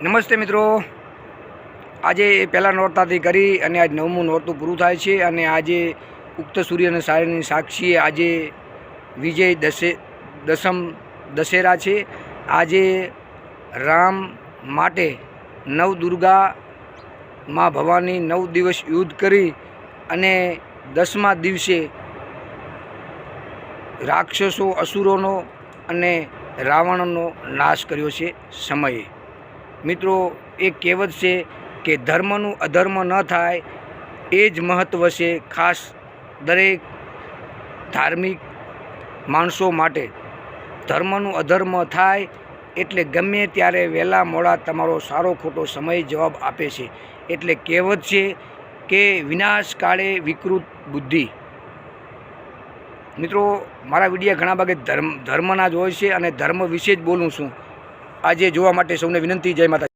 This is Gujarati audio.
નમસ્તે મિત્રો. આજે પહેલાં નોરતાથી કરી અને આજ નવમું નોરતું પૂરું થાય છે અને આજે ઉક્ત સૂર્ય અને સાયણની સાક્ષીએ આજે વિજય દશે દસમ દશેરા છે. આજે રામ માટે નવ દુર્ગા માં ભવાની નવ દિવસ યુદ્ધ કરી અને દસમા દિવસે રાક્ષસો, અસુરોનો અને રાવણનો નાશ કર્યો છે સમયે. મિત્રો એ કહેવત છે કે ધર્મનું અધર્મ ન થાય, એ જ મહત્ત્વ છે ખાસ દરેક ધાર્મિક માણસો માટે. ધર્મનું અધર્મ થાય એટલે ગમે ત્યારે વહેલા મોડા તમારો સારો ખોટો સમય જવાબ આપે છે. એટલે કહેવત છે કે વિનાશ કાળે વિકૃત બુદ્ધિ. મિત્રો, મારા વિડીયા ઘણા ભાગે ધર્મ, ધર્મના જ હોય છે અને ધર્મ વિશે જ બોલું છું. આજે જોવા માટે સૌને વિનંતી જય માતા